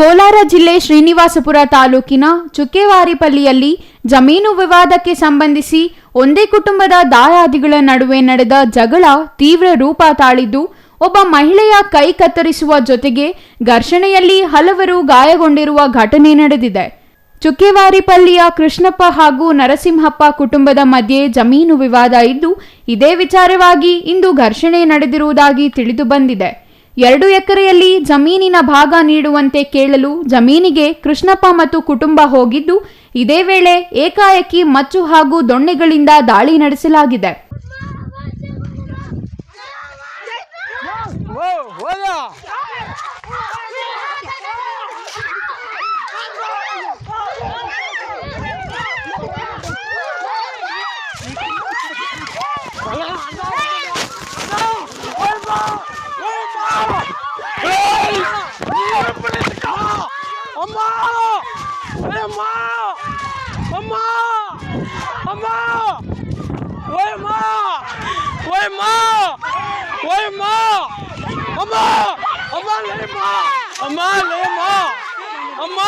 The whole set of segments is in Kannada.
ಕೋಲಾರ ಜಿಲ್ಲೆ ಶ್ರೀನಿವಾಸಪುರ ತಾಲೂಕಿನ ಚುಕ್ಕೆವಾರಿಪಲ್ಲಿಯಲ್ಲಿ ಜಮೀನು ವಿವಾದಕ್ಕೆ ಸಂಬಂಧಿಸಿ ಒಂದೇ ಕುಟುಂಬದ ದಾಯಾದಿಗಳ ನಡುವೆ ನಡೆದ ಜಗಳ ತೀವ್ರ ರೂಪ ತಾಳಿದ್ದು, ಒಬ್ಬ ಮಹಿಳೆಯ ಕೈ ಕತ್ತರಿಸುವ ಜೊತೆಗೆ ಘರ್ಷಣೆಯಲ್ಲಿ ಹಲವರು ಗಾಯಗೊಂಡಿರುವ ಘಟನೆ ನಡೆದಿದೆ. ಚುಕ್ಕೆವಾರಿಪಲ್ಲಿಯ ಕೃಷ್ಣಪ್ಪ ಹಾಗೂ ನರಸಿಂಹಪ್ಪ ಕುಟುಂಬದ ಮಧ್ಯೆ ಜಮೀನು ವಿವಾದ ಇದ್ದು, ಇದೇ ವಿಚಾರವಾಗಿ ಇಂದು ಘರ್ಷಣೆ ನಡೆದಿರುವುದಾಗಿ ತಿಳಿದು ಬಂದಿದೆ. ಎರಡು ಎಕರೆಯಲ್ಲಿ ಜಮೀನಿನ ಭಾಗ ನೀಡುವಂತೆ ಕೇಳಲು ಜಮೀನಿಗೆ ಕೃಷ್ಣಪ್ಪ ಮತ್ತು ಕುಟುಂಬ ಹೋಗಿದ್ದು, ಇದೇ ವೇಳೆ ಏಕಾಏಕಿ ಮಚ್ಚು ಹಾಗೂ ದೊಣ್ಣೆಗಳಿಂದ ದಾಳಿ ನಡೆಸಲಾಗಿದೆ. 哎呀妈！你不能打！我妈！哎呀妈！我妈！我妈！我的妈！我的妈！我的妈！我妈！我妈！我的妈！我妈！我的妈！我妈！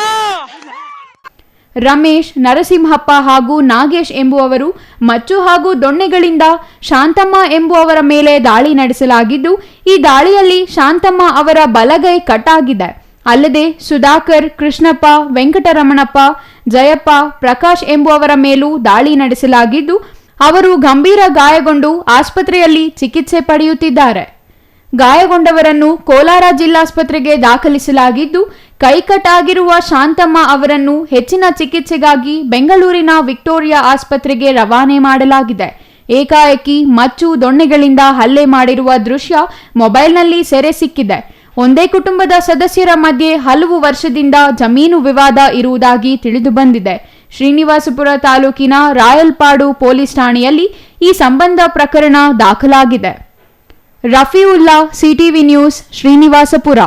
ರಮೇಶ್, ನರಸಿಂಹಪ್ಪ ಹಾಗೂ ನಾಗೇಶ್ ಎಂಬುವವರು ಮಚ್ಚು ಹಾಗೂ ದೊಣ್ಣೆಗಳಿಂದ ಶಾಂತಮ್ಮ ಎಂಬುವವರ ಮೇಲೆ ದಾಳಿ ನಡೆಸಲಾಗಿದ್ದು, ಈ ದಾಳಿಯಲ್ಲಿ ಶಾಂತಮ್ಮ ಅವರ ಬಲಗೈ ಕಟ್ಟಾಗಿದೆ. ಅಲ್ಲದೆ ಸುಧಾಕರ್, ಕೃಷ್ಣಪ್ಪ, ವೆಂಕಟರಮಣಪ್ಪ, ಜಯಪ್ಪ, ಪ್ರಕಾಶ್ ಎಂಬುವವರ ಮೇಲೂ ದಾಳಿ ನಡೆಸಲಾಗಿದ್ದು, ಅವರು ಗಂಭೀರ ಗಾಯಗೊಂಡು ಆಸ್ಪತ್ರೆಯಲ್ಲಿ ಚಿಕಿತ್ಸೆ ಪಡೆಯುತ್ತಿದ್ದಾರೆ. ಗಾಯಗೊಂಡವರನ್ನು ಕೋಲಾರ ಜಿಲ್ಲಾಸ್ಪತ್ರೆಗೆ ದಾಖಲಿಸಲಾಗಿದ್ದು, ಕೈಕಟ್ಟಾಗಿರುವ ಶಾಂತಮ್ಮ ಅವರನ್ನು ಹೆಚ್ಚಿನ ಚಿಕಿತ್ಸೆಗಾಗಿ ಬೆಂಗಳೂರಿನ ವಿಕ್ಟೋರಿಯಾ ಆಸ್ಪತ್ರೆಗೆ ರವಾನೆ ಮಾಡಲಾಗಿದೆ. ಏಕಾಏಕಿ ಮಚ್ಚು ದೊಣ್ಣೆಗಳಿಂದ ಹಲ್ಲೆ ಮಾಡಿರುವ ದೃಶ್ಯ ಮೊಬೈಲ್ನಲ್ಲಿ ಸೆರೆ ಸಿಕ್ಕಿದೆ. ಒಂದೇ ಕುಟುಂಬದ ಸದಸ್ಯರ ಮಧ್ಯೆ ಹಲವು ವರ್ಷದಿಂದ ಜಮೀನು ವಿವಾದ ಇರುವುದಾಗಿ ತಿಳಿದು ಬಂದಿದೆ ಶ್ರೀನಿವಾಸಪುರ ತಾಲೂಕಿನ ರಾಯಲ್ಪಾಡು ಪೊಲೀಸ್ ಠಾಣೆಯಲ್ಲಿ ಈ ಸಂಬಂಧ ಪ್ರಕರಣ ದಾಖಲಾಗಿದೆ. ರಫೀವುಲ್ಲಾ ಸಿಟಿವಿ ನ್ಯೂಸ್ ಶ್ರೀನಿವಾಸಪುರ